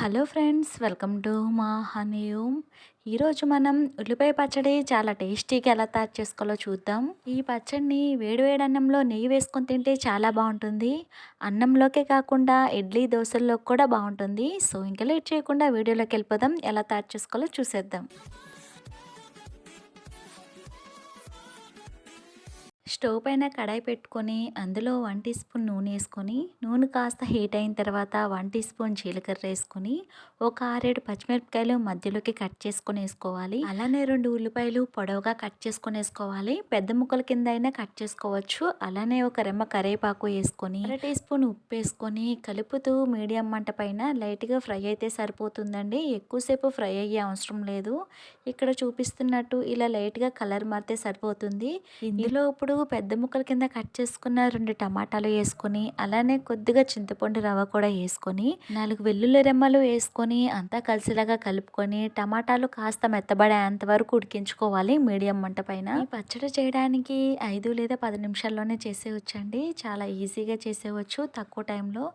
Hello friends welcome to మా honey home ఈరోజు మనం ఉల్లిపాయ పచ్చడి చాలా టేస్టీగా ఎలా తయారు చేసుకోవాలో చూద్దాం. ఈ పచ్చడిని వేడివేడి అన్నంలో నెయ్యి వేసుకొని తింటే చాలా బాగుంటుంది. అన్నంలోకే కాకుండా ఇడ్లీ దోశల్లో కూడా బాగుంటుంది. సో ఇంకా లేట్ చేయకుండా వీడియోలోకి వెళ్ళిపోదాం. ఎలా తయారు చేసుకోవాలో చూసేద్దాం. స్టవ్ పైన కడాయి పెట్టుకొని అందులో వన్ టీ స్పూన్ నూనె వేసుకొని నూనె కాస్త హీట్ అయిన తర్వాత వన్ టీ స్పూన్ జీలకర్ర వేసుకొని ఒక ఆరేడు పచ్చిమిరపకాయలు మధ్యలోకి కట్ చేసుకొని వేసుకోవాలి. అలానే రెండు ఉల్లిపాయలు పొడవుగా కట్ చేసుకొని వేసుకోవాలి. పెద్ద ముక్కల కింద అయినా కట్ చేసుకోవచ్చు. అలానే ఒక రెమ్మ కరివేపాకు వేసుకొని అర టీ స్పూన్ ఉప్పు వేసుకొని కలుపుతూ మీడియం మంట పైన లైట్గా ఫ్రై అయితే సరిపోతుందండి. ఎక్కువసేపు ఫ్రై అయ్యే అవసరం లేదు. ఇక్కడ చూపిస్తున్నట్టు ఇలా లైట్గా కలర్ మారితే సరిపోతుంది. ఇందులో ఇప్పుడు పెద్ద ముక్కల కింద కట్ చేసుకున్న రెండు టమాటాలు వేసుకొని అలానే కొద్దిగా చింతపండు రవ్వ కూడా వేసుకొని నాలుగు వెల్లుల్లి రెమ్మలు వేసుకొని అంతా కలిసిలాగా కలుపుకొని టమాటాలు కాస్త మెత్తబడేంత వరకు ఉడికించుకోవాలి మీడియం మంట పైన. పచ్చడి చేయడానికి ఐదు లేదా పది నిమిషాల్లోనే చేసేవచ్చండి చాలా ఈజీగా చేసేవచ్చు తక్కువ టైంలో.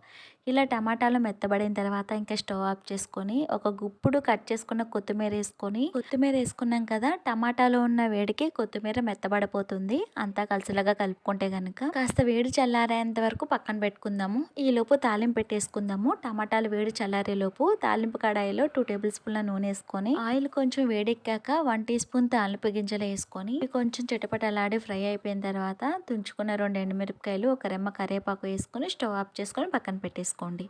ఇలా టమాటాలు మెత్తబడిన తర్వాత ఇంకా స్టవ్ ఆఫ్ చేసుకొని ఒక గుప్పుడు కట్ చేసుకున్న కొత్తిమీర వేసుకొని కొత్తిమీర వేసుకున్నాం కదా టమాటాలో ఉన్న వేడికి కొత్తిమీర మెత్తబడిపోతుంది. అంతా కలిసిలాగా కలుపుకుంటే కనుక కాస్త వేడి చల్లారేంత వరకు పక్కన పెట్టుకుందాము. ఈలోపు తాలింపు పెట్టేసుకుందాము. టమాటాలు వేడి చల్లారేలోపు తాలింపు కడాయిలో టూ టేబుల్ స్పూన్ల నూనె వేసుకొని ఆయిల్ కొంచెం వేడెక్కాక వన్ టీ స్పూన్ తాలింపు గింజలు వేసుకొని కొంచెం చిటపటలాడి ఫ్రై అయిపోయిన తర్వాత తుంచుకున్న రెండు ఎండుమిరపకాయలు ఒక రెమ్మ కరివేపాకు వేసుకొని స్టవ్ ఆఫ్ చేసుకొని పక్కన పెట్టేసుకోండి.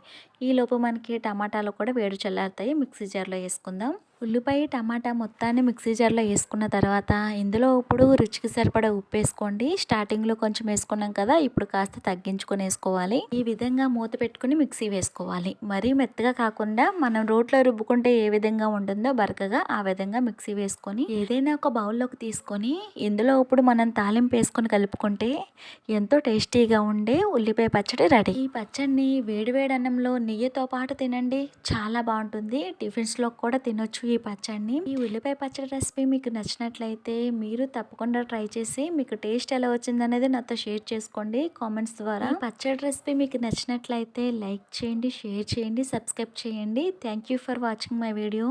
ఈలోపు మనకి టమాటాలు కూడా వేడి చల్లారుతాయి. మిక్సీ జార్లో వేసుకుందాం. ఉల్లిపాయ టమాటా మొత్తాన్ని మిక్సీ జార్లో వేసుకున్న తర్వాత ఇందులో ఇప్పుడు రుచికి సరిపడా ఉప్పు వేసుకోండి. స్టార్టింగ్లో కొంచెం వేసుకున్నాం కదా ఇప్పుడు కాస్త తగ్గించుకొని వేసుకోవాలి. ఈ విధంగా మూత పెట్టుకుని మిక్సీ వేసుకోవాలి. మరీ మెత్తగా కాకుండా మనం రోట్లో రుబ్బుకుంటే ఏ విధంగా ఉంటుందో బరకగా ఆ విధంగా మిక్సీ వేసుకొని ఏదైనా ఒక బౌల్లోకి తీసుకొని ఇందులో ఇప్పుడు మనం తాలింపు వేసుకొని కలుపుకుంటే ఎంతో టేస్టీగా ఉండే ఉల్లిపాయ పచ్చడి రెడీ. ఈ పచ్చడిని వేడివేడి అన్నంలో నెయ్యితో పాటు తినండి. చాలా బాగుంటుంది. టిఫిన్స్లో కూడా తినొచ్చు. ఈ పచ్చడిని. ఈ ఉల్లిపాయ పచ్చడి రెసిపీ మీకు నచ్చినట్లయితే మీరు తప్పకుండా ట్రై చేసి మీకు టేస్ట్ ఎలా వచ్చిందనేది నాతో షేర్ చేసుకోండి కామెంట్స్ ద్వారా. పచ్చడి రెసిపీ మీకు నచ్చినట్లయితే లైక్ చేయండి షేర్ చేయండి సబ్స్క్రైబ్ చేయండి. Thank you for watching my video.